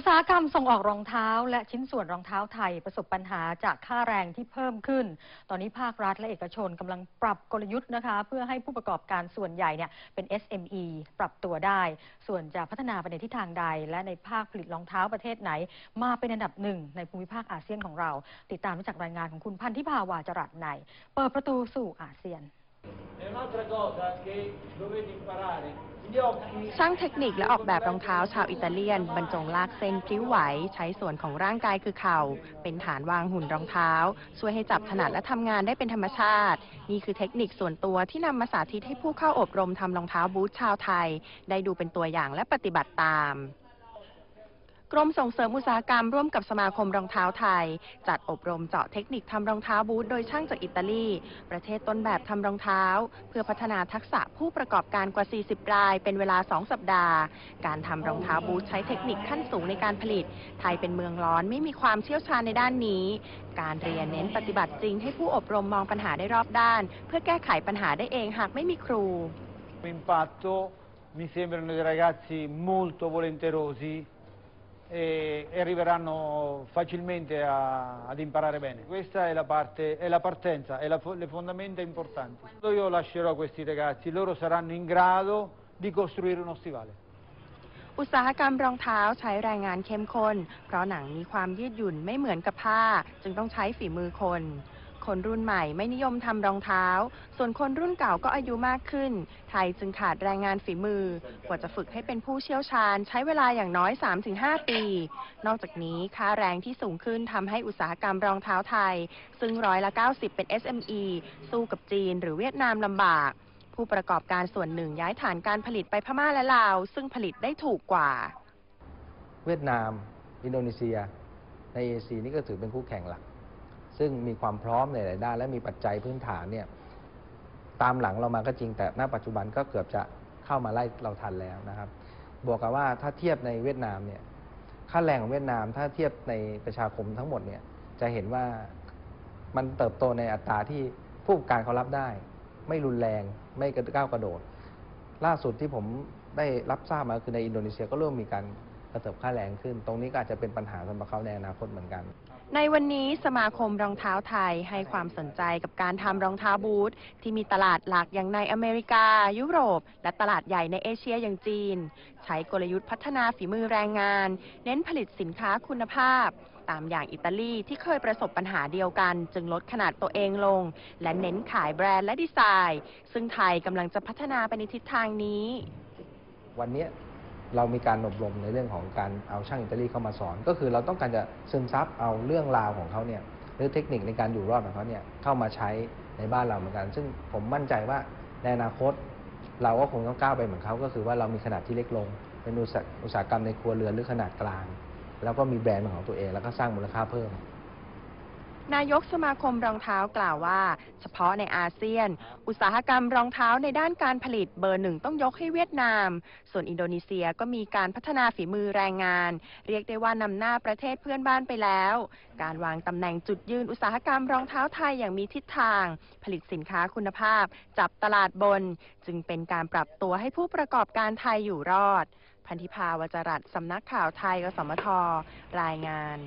อุตสาหกรรมส่งออกรองเท้า และชิ้นส่วนรองเท้าไทยประสบปัญหาจากค่าแรงที่เพิ่มขึ้น ตอนนี้ภาครัฐและเอกชนกำลังปรับกลยุทธ์นะคะ เพื่อให้ผู้ประกอบการส่วนใหญ่เนี่ยเป็น SME ปรับตัวได้ ส่วนจะพัฒนาไปในทิศทางใด และในภาคผลิตรองเท้าประเทศไหน มาเป็นอันดับหนึ่งในภูมิภาคอาเซียนของเรา ติดตามได้จากรายงานของคุณพันธิพาวาจรัตน์ในเปิดประตูสู่อาเซียน ช่างเทคนิคและออกแบบรองเท้าชาวอิตาเลียน บรรจงลากเส้นพลิ้วไหว ใช้ส่วนของร่างกายคือเข่า เป็นฐานวางหุ่นรองเท้า ช่วยให้จับถนัดและทำงานได้เป็นธรรมชาติ นี่คือเทคนิคส่วนตัวที่นำมาสาธิตให้ผู้เข้าอบรมทำรองเท้าบูทชาวไทย ได้ดูเป็นตัวอย่างและปฏิบัติตาม กรมส่งเสริมอุตสาหกรรมร่วมกับสมาคมรองเท้าไทย จัดอบรมเจาะเทคนิคทำรองเท้าบูทโดยช่างจากอิตาลี ประเทศต้นแบบทำรองเท้า เพื่อพัฒนาทักษะผู้ประกอบการกว่า 40 ราย เป็นเวลา 2 สัปดาห์ การทำรองเท้าบูทใช้เทคนิคขั้นสูงในการผลิต ไทยเป็นเมืองร้อนไม่มีความเชี่ยวชาญในด้านนี้ การเรียนเน้นปฏิบัติจริงให้ผู้อบรมมองปัญหาได้รอบด้าน เพื่อแก้ไขปัญหาได้เองหากไม่มีครู impatto, mi sembrano dei ragazzi molto volenterosi e, e arriveranno facilmente a- ad imparare bene. Questa è la parte, è la partenza, è la fo- le fondamenta importanti. Quando io lascerò questi ragazzi, loro saranno in grado di costruire uno stivale. อุตสาหกรรมรองเท้าใช้แรงงานเข้มข้น เพราะหนังมีความยืดหยุ่นไม่เหมือนกับผ้า จึงต้องใช้ฝีมือคน คนรุ่นใหม่ไม่นิยมทำรองเท้า ส่วนคนรุ่นเก่าก็อายุมากขึ้น ไทยจึงขาดแรงงานฝีมือ กว่าจะฝึกให้เป็นผู้เชี่ยวชาญ ใช้เวลาอย่างน้อย 3-5 ปี นอกจากนี้ค่าแรงที่สูงขึ้นทำให้อุตสาหกรรมรองเท้าไทย ซึ่งร้อยละ 90 เป็น SME สู้กับจีนหรือเวียดนามลำบาก ผู้ประกอบการส่วนหนึ่งย้ายฐานการผลิตไปพม่าและลาว ซึ่งผลิตได้ถูกกว่า เวียดนาม อินโดนีเซีย ในเอเชียนี่ก็ถือเป็นคู่แข่งหลัก ซึ่งมีความพร้อมในหลายด้าน และมีปัจจัยพื้นฐานเนี่ยตามหลังเรามาก็จริงแต่ณปัจจุบันก็เกือบจะเข้ามาไล่เราทันแล้วนะครับ บวกกับว่าถ้าเทียบในเวียดนามเนี่ยค่าแรงของเวียดนามถ้าเทียบในประชาคมทั้งหมดเนี่ยจะเห็นว่ามันเติบโตในอัตราที่ผู้ประกอบการเขารับได้ ไม่รุนแรงไม่กระก้าวกระโดด ล่าสุดที่ผมได้รับทราบมาคือในอินโดนีเซียก็เริ่มมีการกระเถิบค่าแรงขึ้น ตรงนี้ก็อาจจะเป็นปัญหาสำหรับเขาในอนาคตเหมือนกัน ในวันนี้สมาคมรองเท้าไทยให้ความสนใจกับการทำรองเท้าบูทที่มีตลาดหลักอย่างในอเมริกา ยุโรป และตลาดใหญ่ในเอเชียอย่างจีน ใช้กลยุทธ์พัฒนาฝีมือแรงงาน เน้นผลิตสินค้าคุณภาพ ตามอย่างอิตาลีที่เคยประสบปัญหาเดียวกัน จึงลดขนาดตัวเองลง และเน้นขายแบรนด์และดีไซน์ ซึ่งไทยกำลังจะพัฒนาไปในทิศทางนี้ วันนี้ เรามีการอบรมในเรื่องของการเอาช่างอิตาลีเข้ามาสอน ก็คือเราต้องการจะซึมซับเอาเรื่องราวของเขาเนี่ยหรือเทคนิคในการอยู่รอดของเขาเนี่ยเข้ามาใช้ในบ้านเราเหมือนกัน ซึ่งผมมั่นใจว่าในอนาคต เราก็คงต้องก้าวไปเหมือนเขาก็คือว่าเรามีขนาดที่เล็กลง เป็นอุตสาหกรรมในครัวเรือนหรือขนาดกลาง แล้วก็มีแบรนด์ของตัวเอง แล้วก็สร้างมูลค่าเพิ่ม นายกสมาคมรองเท้ากล่าวว่า เฉพาะในอาเซียน อุตสาหกรรมรองเท้าในด้านการผลิตเบอร์หนึ่งต้องยกให้เวียดนาม ส่วนอินโดนีเซียก็มีการพัฒนาฝีมือแรงงาน เรียกได้ว่านำหน้าประเทศเพื่อนบ้านไปแล้ว การวางตำแหน่งจุดยืนอุตสาหกรรมรองเท้าไทยอย่างมีทิศทาง ผลิตสินค้าคุณภาพ จับตลาดบน จึงเป็นการปรับตัวให้ผู้ประกอบการไทยอยู่รอด พันธิพาวจรัตสำนักข่าวไทยกสมทรายงาน